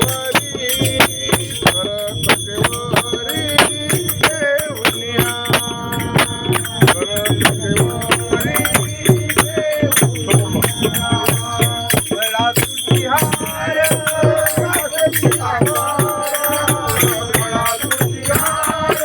वारी ईश्वर संकट ओरे रे उनिया ईश्वर संकट ओरे रे उत्तम नामा वेळा तुझी हारे राधे तुझी हारे वेळा तुझी हारे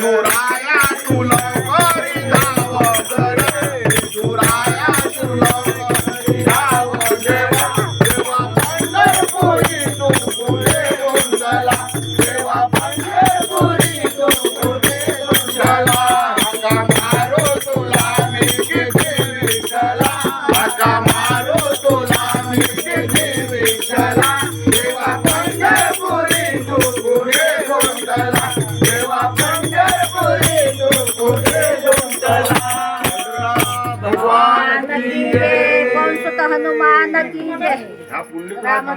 ¡Ay, tu culo! Kwan Kwan Kwan Kwan Kwan Kwan